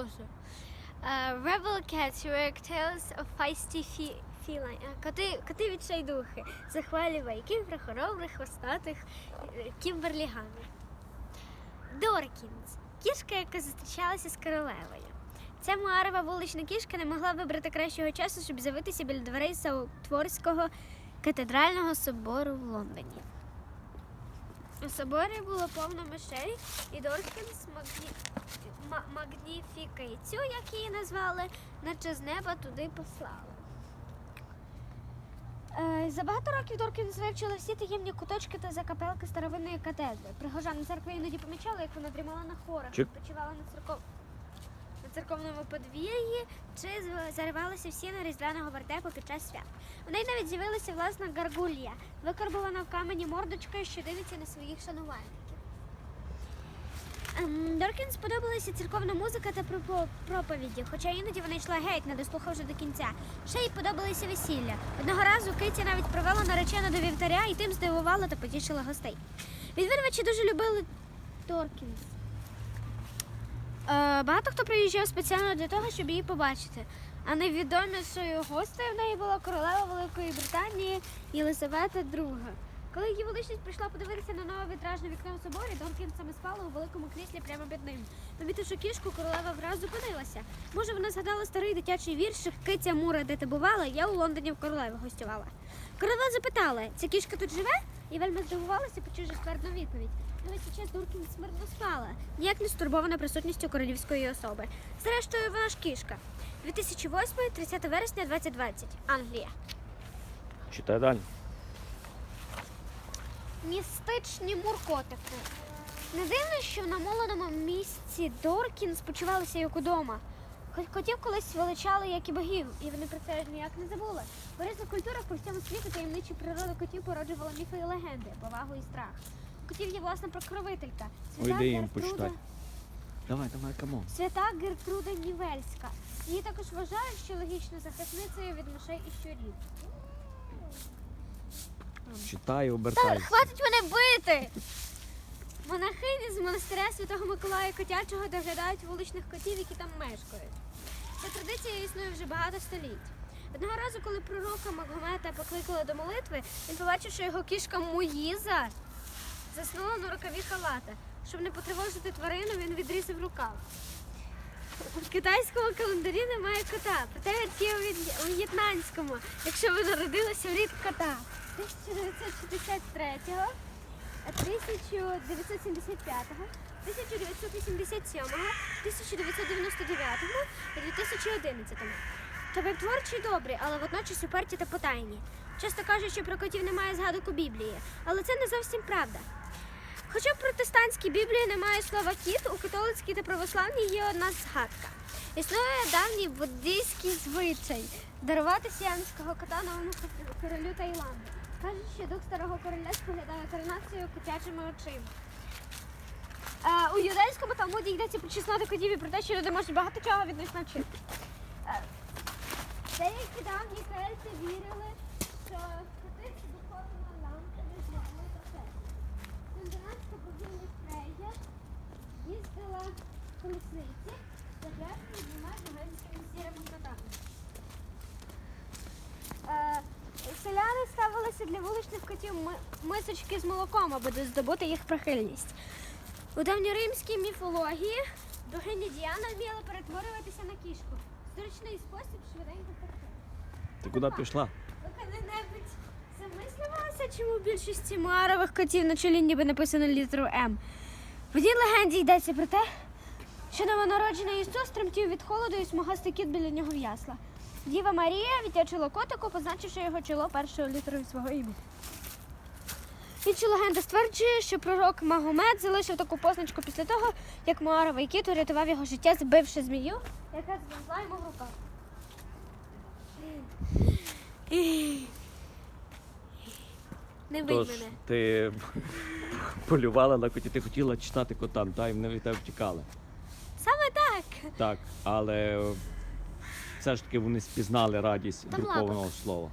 продовжую. Е, Rebel cats were tales of feisty fe- feline. Коти, коти відчайдухи, захвалі про хоробрих, хвостатих е, кімберліганів. Доркінс кішка, яка зустрічалася з королевою. Ця муарова вулична кішка не могла вибрати кращого часу, щоб з'явитися біля дверей Саутворського катедрального собору в Лондоні. У соборі було повно мишей, і Доркінс Магні... Ма- Магніфікейцю, як її назвали, наче з неба туди послали. Е, За багато років Доркінс вивчила всі таємні куточки та закапелки старовинної катедри. Пригожани церкви іноді помічали, як вона дрімала на хорах, Чик. відпочивала на церков... на церковному подвір'ї чи з- заривалася в сіни різдвяного вертепу під час свят. У неї навіть з'явилася власна гаргулья, викарбована в камені мордочка, що дивиться на своїх шанувальників. Ем, Доркін сподобалася церковна музика та проповіді, хоча іноді вона йшла геть, не дослухавши до кінця. Ще й подобалися весілля. Одного разу Киті навіть провела наречену до вівтаря і тим здивувала та потішила гостей. Відвідувачі дуже любили Доркінс. Е, багато хто приїжджав спеціально для того, щоб її побачити. А найвідомішою гостею в неї була королева Великої Британії Єлизавета II. Коли її величність прийшла подивитися на нове вітражне вікно у соборі, Донкін саме спала у великому кріслі прямо під ним. Помітивши кішку, королева враз зупинилася. Може, вона згадала старий дитячий віршик Киця Мура, де ти бувала, я у Лондоні в королеви гостювала. Королева запитала, ця кішка тут живе? І вельми здивувалася, почувши ствердну відповідь. Весь цей Дуркін смертно спала, ніяк не стурбована присутністю королівської особи. Зрештою, вона ж кішка. 2008, 30 вересня 2020. Англія. Читай далі. Містичні муркотики. Не дивно, що в намоленому місці Доркін спочивалися як удома. Котів колись величали, як і богів, і вони про це ніяк не забули. В різних культурах по всьому світу таємничі природи котів породжувала міфи і легенди, повагу і страх. У Котів є власна покровителька. Ой, їм Гертруда- Давай, давай, камон. Свята Гертруда Нівельська. Її також вважають, що логічно захисницею від мишей і щурів. Читай, Та хватить мене бити! Монахині з монастиря Святого Миколая Котячого доглядають вуличних котів, які там мешкають. Ця традиція існує вже багато століть. Одного разу, коли пророка Магомета покликали до молитви, він побачив, що його кішка Муїза заснула на рукаві халата. Щоб не потривожити тварину, він відрізав рукав. В китайському календарі немає кота, проте є у в'єт- у в'єтнамському, якщо ви народилися в рік кота. 1963, 1975, 1987, 1999 і 2011. Тобто творчі добрі, але водночас уперті та потайні. Часто кажуть, що про котів немає згадок у Біблії, але це не зовсім правда. Хоча в протестантській Біблії немає слова кіт, у католицькій та православній є одна згадка. Існує давній буддійський звичай дарувати сіамського кота новому королю Таїланду. Кажуть, що дух старого короля споглядає коронацію котячими очима. Е, у юдейському талмуді йдеться про чесноти котів і про те, що люди можуть багато чого від них навчити. Е, деякі давні кельти вірили, що коти це духовна лампа між людьми та. Скандинавська богиня Фрейя їздила в колесниці, запряжені двома Селяни для вуличних котів мисочки з молоком, аби здобути їх прихильність. У давньоримській міфології богиня Діана вміла перетворюватися на кішку. Зручний спосіб швиденько втекти. Ти куди пішла? Ви коли-небудь замислювалися, чому в більшості марових котів на чолі ніби написано літеру М? В одній легенді йдеться про те, що новонароджений Ісус тремтів від холоду і смугастий кіт біля нього в ясла. Діва Марія відтячила котику, позначивши його чоло першою літерою свого ім'я. Інша легенда стверджує, що пророк Магомед залишив таку позначку після того, як Муаровий кіт урятував його життя, збивши змію, яка звезла йому в руках. Не бий Тож мене. ти полювала на коті, ти хотіла читати котам, та й вони від тебе втікали. Саме так. Так, але все ж таки вони спізнали радість друкованого слова.